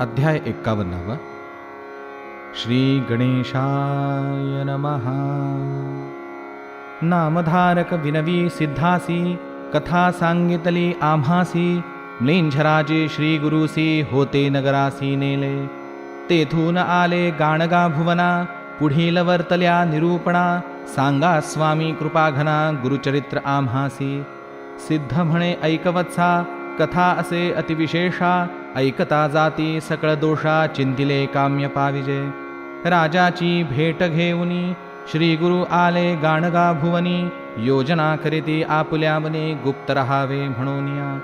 अध्याय एक्कावन्नावा श्री गणेशाय नमः. नामधारक विनवी सिद्धासी कथा सांगितली आम्हासी म्लेंझराजे श्री गुरुसी होते नगरासी नेले. तेथून आले गाणगा भुवना पुढील वर्तल्या निरूपणा सांगा स्वामी कृपाघना गुरुचरित्र आम्हासी. सिद्ध म्हणे ऐकवत्सा कथा असे अतिविशेषा ऐकता जाती सकळ दोषा चिंतिले काम्य पाविजे. राजाची भेट घेऊनी श्री गुरु आले गाणगा भुवनी योजना करीती आपुल्या मने गुप्त रहावे म्हणून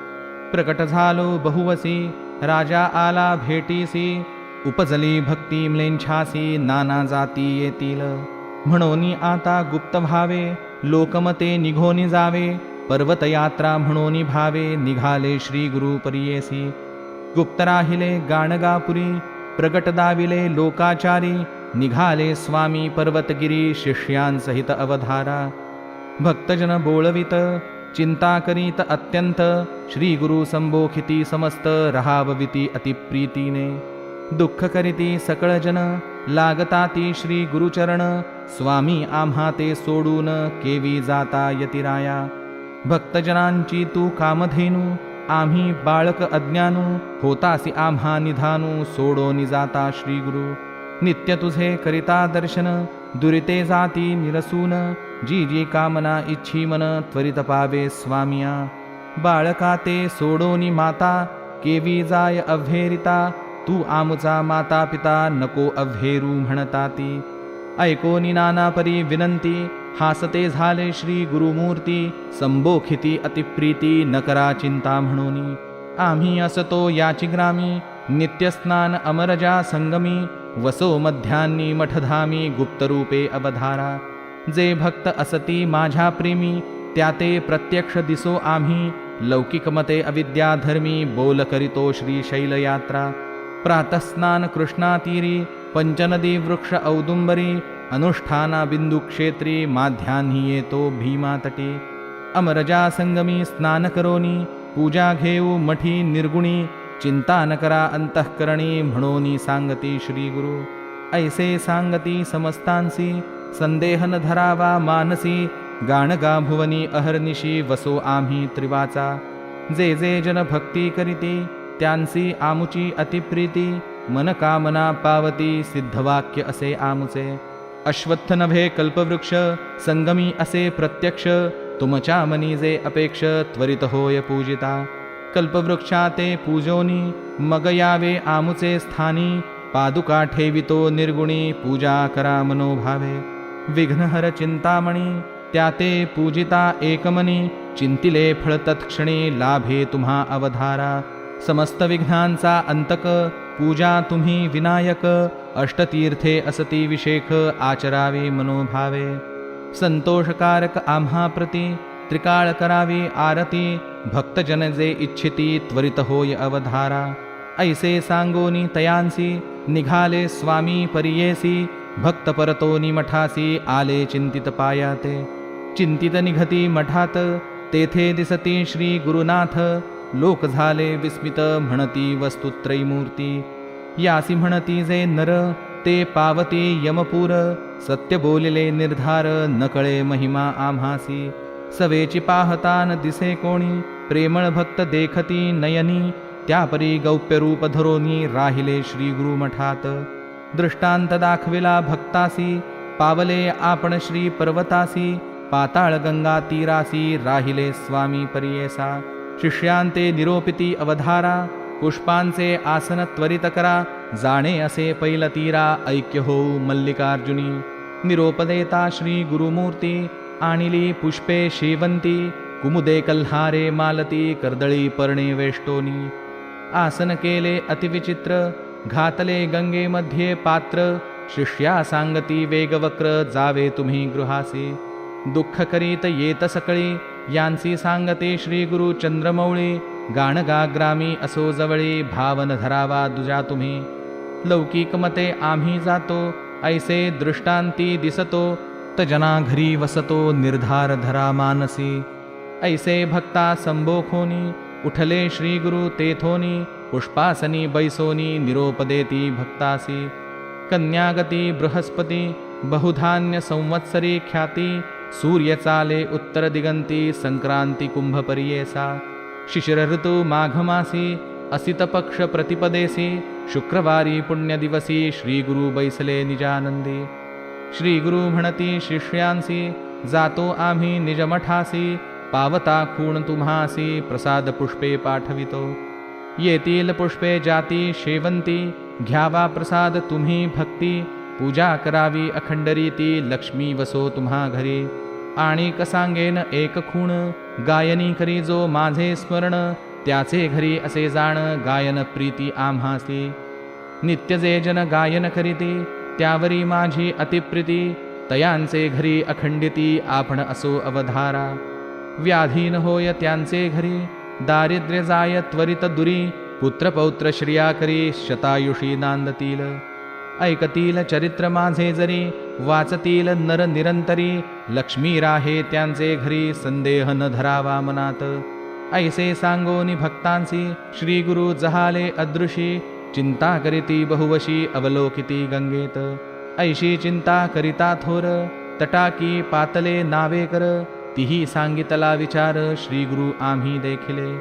प्रकट झालो बहुवसी राजा आला भेटीसी उपजली भक्ती म्लेंछासी नाना जाती येतील. म्हणून आता गुप्त भावे लोकमते निघोनी जावे पर्वतयात्रा म्हणून भावे निघाले श्री गुरु परियेसी. गुप्त राहिले गाणगापुरी प्रगट दाविले लोकाचारी निघाले स्वामी पर्वतगिरी शिष्यांसहित अवधारा। भक्तजन बोळवित चिंता करीत अत्यंत श्रीगुरु संबोखिती समस्त रहावविती अतिप्रीतीने। दुःख करीती सकळजन लागता ती श्री गुरुचरण स्वामी आम्हा ते सोडून केवी जाता यतिराया। भक्तजनांची तू कामधेनू आम्ही बाळक अज्ञानू होतासी आम्हा निधानू सोडो निजाता श्रीगुरु. नित्य तुझे करिता दर्शन दुरिते जाती निरसून. जी जी कामना इच्छी मन त्वरित पावे स्वामिया. बाळका ते सोडोनी माता केवी जाय अव्हेरिता. तू आमचा माता पिता नको अव्हेरू म्हणता ती ऐकोनी नाना परी विनंती हासते झाले श्री गुरुमूर्ती संबोखिती अतिप्रीती नकरा चिंता म्हणून. आम्ही असतो याची ग्रामी नित्यस्नान अमरजा संगमी वसो मध्यान्नी मठधामी गुप्तरूपे अवधारा. जे भक्त असती माझ्या प्रेमी त्या ते प्रत्यक्ष दिसो आम्ही लौकिकमते अविद्याधर्मी बोल करीतो श्री शैलयात्रा. प्रातस्नान कृष्णातीरी पंचनदी वृक्ष औदुंबरी अनुष्ठानाबिन्दुक्षेत्री माध्याह्नीयेतो भीमातटे अमरजासङ्गमी येतो अमरजा संगमी पूजा घेऊ मठी निर्गुणी चिंता न करा अंतःकरणी म्हणोनी सांगती श्रीगुरु। ऐसे सांगती समस्तांसी संदेह न धरावा मानसी गाणगा भुवनी अहर्निशी वसो आम्ही त्रिवाचा। जे जे जन भक्ती करीती त्यांसी आमुची अतिप्रीती मनकामना पावती सिद्धवाक्य असे आमुचे। अश्वत्थ नभे कल्पवृक्ष संगमी असे प्रत्यक्ष तुमच्या मनी जे अपेक्ष त्वरित होय पूजिता। कल्पवृक्षा ते पूजोनी मग यावे आमुचे स्थानी पादुका ठेवितो निर्गुणी पूजा करा मनोभावे। विघ्नहर चिंतामणी त्या ते पूजिता एकमनी चिंतिले फळ तत्क्षणी लाभे तुम्हा अवधारा। समस्त विघ्नांचा अंतक पूजा तुम्ही विनायक अष्टतीर्थे असती विशेख आचरावे मनोभावे। संतोषकारक आम्हा प्रती त्रिकाळ करावी आरती भक्तजन जे इच्छिती त्वरित होय अवधारा। ऐसे सांगोनी तयांसी निघाले स्वामी परियेसी भक्त परतोनी मठासी आले चिंतित पायाते। चिंतित निघती मठात तेथे दिसती श्री गुरुनाथ लोक झाले विस्मित म्हणती वस्तुत्रयमूर्ती यासी म्हणती जे नर ते पावती यमपूर सत्य बोलिले निर्धार नकळे महिमा आम्हासी. सवेची पाहतान दिसे कोणी प्रेमळ भक्त देखती नयनी. त्यापरी गौप्यरूप धरोनी राहिले श्री गुरुमठात. दृष्टांत दाखविला भक्तासी पावले आपण श्री पर्वतासी. पाताळ गंगा तीरासी राहिले स्वामी परियेसा. शिष्यांते निरोपिती अवधारा पुष्पांचे आसन त्वरित करा जाणे असे पैल तीरा ऐक्य होऊ मल्लिकार्जुनी। निरोपदेता श्री गुरुमूर्ती आणिली पुष्पे शेवंती कुमुदे कल्हारे मालती कर्दळी पर्णे वेष्टोनी। आसन केले अतिविचित्र घातले गंगेमध्ये पात्र शिष्या सांगती वेगवक्र जावे तुम्ही गृहासी। दुःख करीत येत सकळी यांसी सांगते श्री गुरु चंद्रमौळी गाणगा ग्रामी असो जवळी भावन धरावा दुजा तुम्ही. लौकिक मते आम्ही जातो ऐसे दृष्टांती दिसतो जना घरी वसतो निर्धार धरा मानसी. ऐसे भक्ता संबोखोनी उठले श्रीगुरु तेथोनी पुष्पासनी बैसोनी निरोपदेती भक्तासी. कन्यागती बृहस्पती बहुधान्य संवत्सरी ख्याती सूर्यचाले उत्तरदिगन्ति संक्रान्ति कुम्भपरियेसा शिशिरऋतु माघमासि असितपक्षप्रतिपदेसि शुक्रवारी पुण्यदिवसि श्रीगुरुबैसले निजानन्दी। श्रीगुरुभणति शिष्यांसि जातो आमि निजमठासि पावता खूणतुमासि प्रसादपुष्पे पाठवितो। ये येतिलपुष्पे जाति शेवन्ति प्रसाद प्रसादतुम्ही भक्ति पूजा करावी अखंडरीती लक्ष्मी वसो तुम्हा घरी. आणि कसांगेन एक खूण गायनी करी जो माझे स्मरण त्याचे घरी असे जाण गायन प्रीती आम्हासी नित्य जे जन गायन करीती त्यावरी माझी अतिप्रीती तयांचे घरी अखंडिती आपण असो अवधारा. व्याधीन होय त्यांचे घरी दारिद्र्य जाय त्वरित दुरी पुत्रपौत्र श्रिया करी शतायुषी नांदतील. ऐकतील चरित्र माझे जरी वाचतील नर निरंतरी लक्ष्मी राहे त्यांचे घरी संदेह न धरावा मनात. ऐसे सांगोनी भक्तांसी श्री गुरु जहाले अदृशी चिंता करीती बहुवशी अवलोकिती गंगेत. ऐशी चिंता करिता थोर तटाकी पातले नावे कर तिही सांगितला विचार श्री गुरु आम्ही देखिले.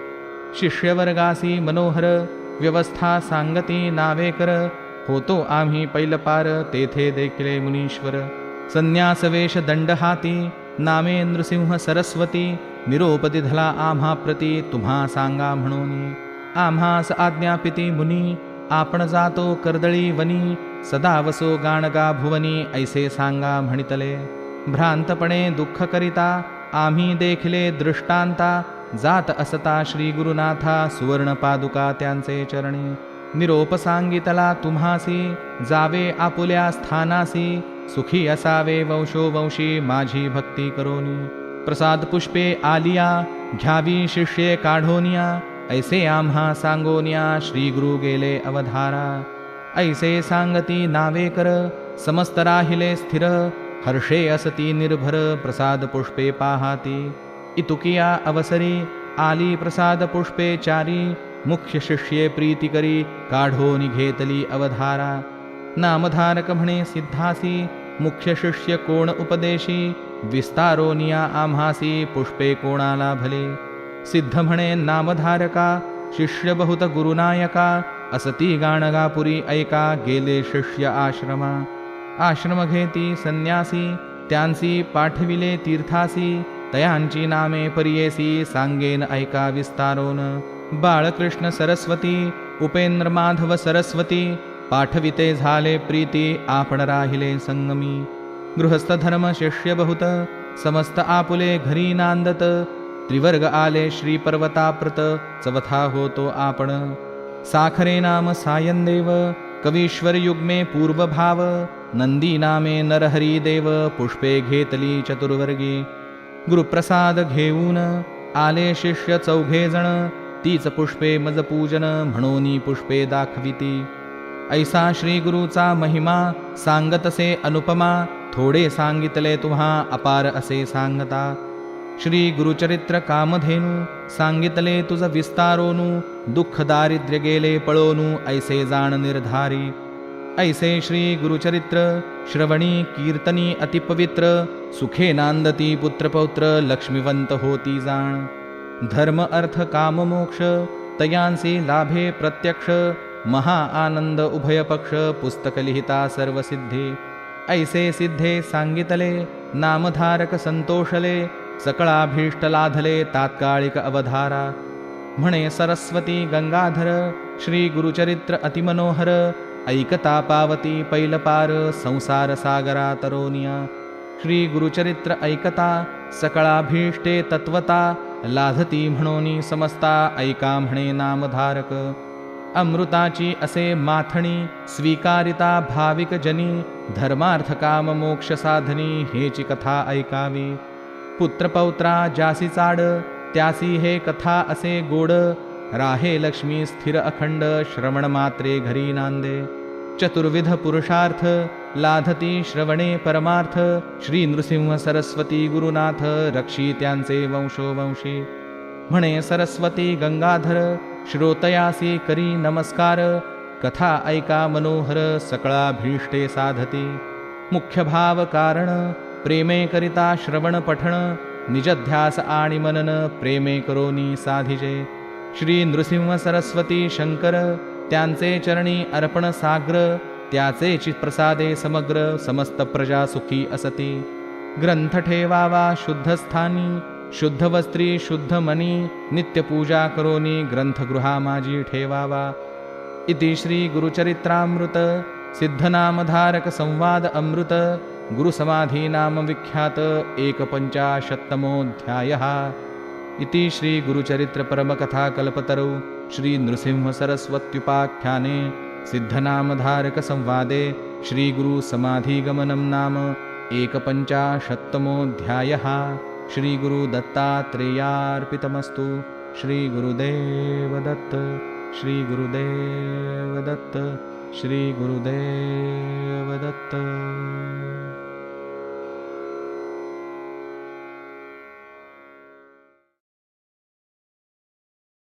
शिष्यवर्गासी मनोहर व्यवस्था सांगती नावे कर होतो आम्ही पैलपार तेथे देखिले मुनीश्वर. संन्यास वेश दंड हाती नामे नृसिंह सरस्वती निरोपती धला आम्हा प्रती तुम्हा सांगा म्हणून. आम्हास आज्ञापिती मुनी आपण जातो कर्दळी वनी सदा वसो गाणगा भुवनी ऐसे सांगा म्हणितले. भ्रांतपणे दुःख करिता आम्ही देखिले दृष्टांता जात असता श्री गुरुनाथा सुवर्ण पादुका त्यांचे चरणी. निरोप सांगितला तुम्हासी जावे आपुल्या स्थानासी सुखी असावे वंशोवंशी माझी भक्ती करोनी। प्रसाद पुष्पे आलिया घ्यावी शिष्ये काढोनिया ऐसे आम्हा सांगोनिया श्री गुरु गेले अवधारा। ऐसे सांगती नावे कर समस्त राहिले स्थिर हर्षे असती निर्भर प्रसाद पुष्पे पाहाती। इतुकिया अवसरी आली प्रसाद पुष्पे चारी मुख्य शिष्ये प्रीती करी काढो निघेतली अवधारा। नामधारक म्हणे सिद्धासी मुख्य शिष्य कोण उपदेशी विस्तारोनिया आम्हासी पुष्पे कोणाला भले। सिद्ध म्हणे नामधारका शिष्य बहुत गुरुनायका असती गाणगापुरी ऐका गेले शिष्य आश्रमा। आश्रम घेती संन्यासी त्यांसी पाठविले तीर्थासी तयांची नामे परियेसी सांगेन ऐका विस्तारोन बाळकृष्ण सरस्वती उपेंद्र माधव सरस्वती पाठविते झाले प्रीती आपण राहिले संगमी. गृहस्थ धर्म शिष्य बहुत समस्त आपुले घरी नांदत त्रिवर्ग आले श्री पर्वताप्रत चवथा होतो आपण. साखरे नाम सायनदेव कवीश्वर युग्मे पूर्वभाव नंदी नामे नरहरी देव पुष्पे घेतली चतुर्वर्गी. गुरुप्रसाद घेऊन आले शिष्य चौघे जण तीच पुष्पे मज पूजन म्हणून पुष्पे दाखविती. ऐसा श्री गुरुचा महिमा सांगतसे अनुपमा थोडे सांगितले तुम्हा अपार असे सांगता. श्री गुरुचरित्र कामधेनू सांगितले तुझ विस्तारोनु दुःख दारिद्र्य गेले पळोनू ऐसे जाण निर्धारी. ऐसे श्री गुरुचरित्र श्रवणी कीर्तनी अतिपवित्र सुखे नांदती पुत्रपौत्र लक्ष्मीवंत होती जाण. धर्म अर्थ काम मोक्ष तयांसी लाभे प्रत्यक्ष महा आनंद उभयपक्ष पुस्तकलिहिता पुस्तक लिहिता सर्व सिद्धी। ऐसे सिद्धे सांगितले नामधारक संतोषले सकळाभीष्ट लाधले तात्कालिक अवधारा। म्हणे सरस्वती गंगाधर श्री गुरुचरित्र अतिमनोहर ऐकता पावती पैलपार संसार सागरा तरोनिया। श्री गुरुचरित्र ऐकता सकळाभीष्टे तत्वता लाधती म्हणोनी समस्ता ऐका म्हणे नामधारक. अमृताची असे माथणी स्वीकारिता भाविक जनी धर्मार्थ काम मोक्ष साधनी हेची कथा ऐकावी. पुत्रपौत्रा जासी चाड त्यासी हे कथा असे गोड राहे लक्ष्मी स्थिर अखंड श्रवण मात्रे घरी नांदे. चतुर्विध पुरुषार्थ लाधती श्रवणे परमार्थ श्री नृसिंह सरस्वती गुरुनाथ रक्षी त्यांचे वंशोवंशी म्हणे सरस्वती गंगाधर श्रोतयासी करी नमस्कार कथा ऐका मनोहर सकळा भीष्टे साधती। मुख्य भाव कारण प्रेमे करिता श्रवण पठण निजध्यास आणि मनन प्रेमे करोनी साधिजे। श्री नृसिंह सरस्वती शंकर त्यांचे चरणी अर्पण साग्र त्याचे चित्प्रसादे समग्र समस्त प्रजा सुखी असती. ग्रंथ ठेवावा शुद्धस्थानी शुद्ध वस्त्री शुद्ध मनी नित्यपूजा करोनी ग्रंथगृहा माझी ठेवावा. इति श्री गुरुचरित्रामृत सिद्धनामधारक संवाद अमृत गुरुसमाधीनाम विख्यात एकपञ्चाशत्तमोऽध्यायः इति श्रीगुरुचरित्रपरमकथाकल्पतरौ श्रीनृसिंहसरस्वत्युपाख्याने सिद्धनामधारकसंवादे श्रीगुरुसमाधिगमनं नाम एकपञ्चाशत्तमोऽध्यायः। श्रीगुरुदत्तात्रेयार्पितमस्तु श्रीगुरुदेवदत्त श्रीगुरुदेवदत्त श्रीगुरुदेवदत्त